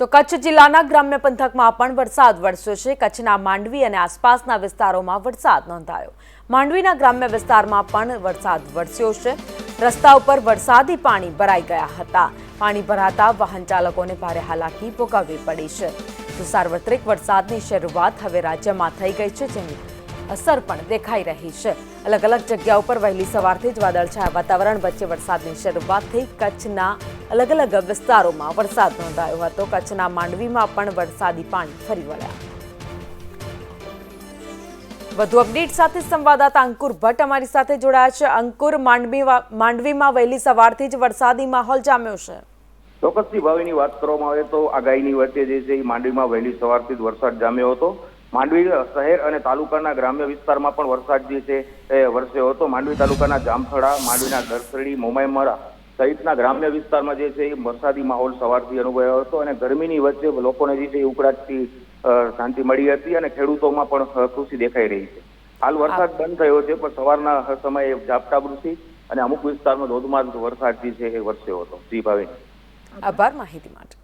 તો કચ્છ જિલ્લાના ગ્રામ્ય પંથકમાં પણ વરસાદ વરસ્યો છે. કચ્છના માંડવી અને આસપાસના વિસ્તારોમાં વરસાદ નોંધાયો. માંડવીના ગ્રામ્ય વિસ્તારમાં પણ વરસાદ વરસ્યો છે. રસ્તા ઉપર વરસાદી પાણી ભરાઈ ગયા હતા. પાણી ભરાતા વાહન ચાલકોને ભારે હાલાકી ભોગવવી પડી છે. તો સાર્વત્રિક વરસાદની શરૂઆત હવે રાજ્યમાં થઈ ગઈ છે, જેની અસર પણ દેખાઈ રહી છે. અલગ અલગ જગ્યા ઉપર વહેલી સવારથી જ વાદળછાયા વાતાવરણ, વચ્ચે વરસાદની શરૂઆત થઈ કચ્છના અલગ અલગ વિસ્તારોમાં વરસાદ નોંધાયો હતો. કચ્છના માંડવીમાં પણ વરસાદી પાણી ફરી વળ્યા. વધુ અપડેટ સાથે સંવાદદાતા અંકુર ભટ્ટ અમારી સાથે જોડાયા છે. અંકુર, માંડવી માંડવીમાં વહેલી સવારથી જ વરસાદી માહોલ જામ્યો છે. ચોક્કસથી ભાવિની વાત કરવામાં આવે તો આગાહીની વચ્ચે જે છે એ માંડવીમાં વહેલી સવારથી જ વરસાદ જામ્યો હતો. માંડવી શહેર અને તાલુકાના ગ્રામ્ય વિસ્તારમાં પણ વરસાદ જે છે એ વરસ્યો હતો. માંડવી તાલુકાના જામથડા માંડવીના દરસડી મોમાઈમરા સહિતના ગ્રામ્ય વિસ્તારમાં જે છે એ વરસાદી માહોલ સવારથી અનુભવાયો હતો અને ગરમીની વચ્ચે લોકોને જે છે એ ઉકળાટથી શાંતિ મળી હતી અને ખેડૂતોમાં પણ ખુશી દેખાઈ રહી છે. હાલ વરસાદ બંધ થયો છે પણ સવારના સમયે ઝાપટા વૃષ્ટિ અને અમુક વિસ્તારમાં ધોધમાર વરસાદ જે છે એ વરસ્યો હતો. જી ભાવિની. આભાર માહિતી માટે.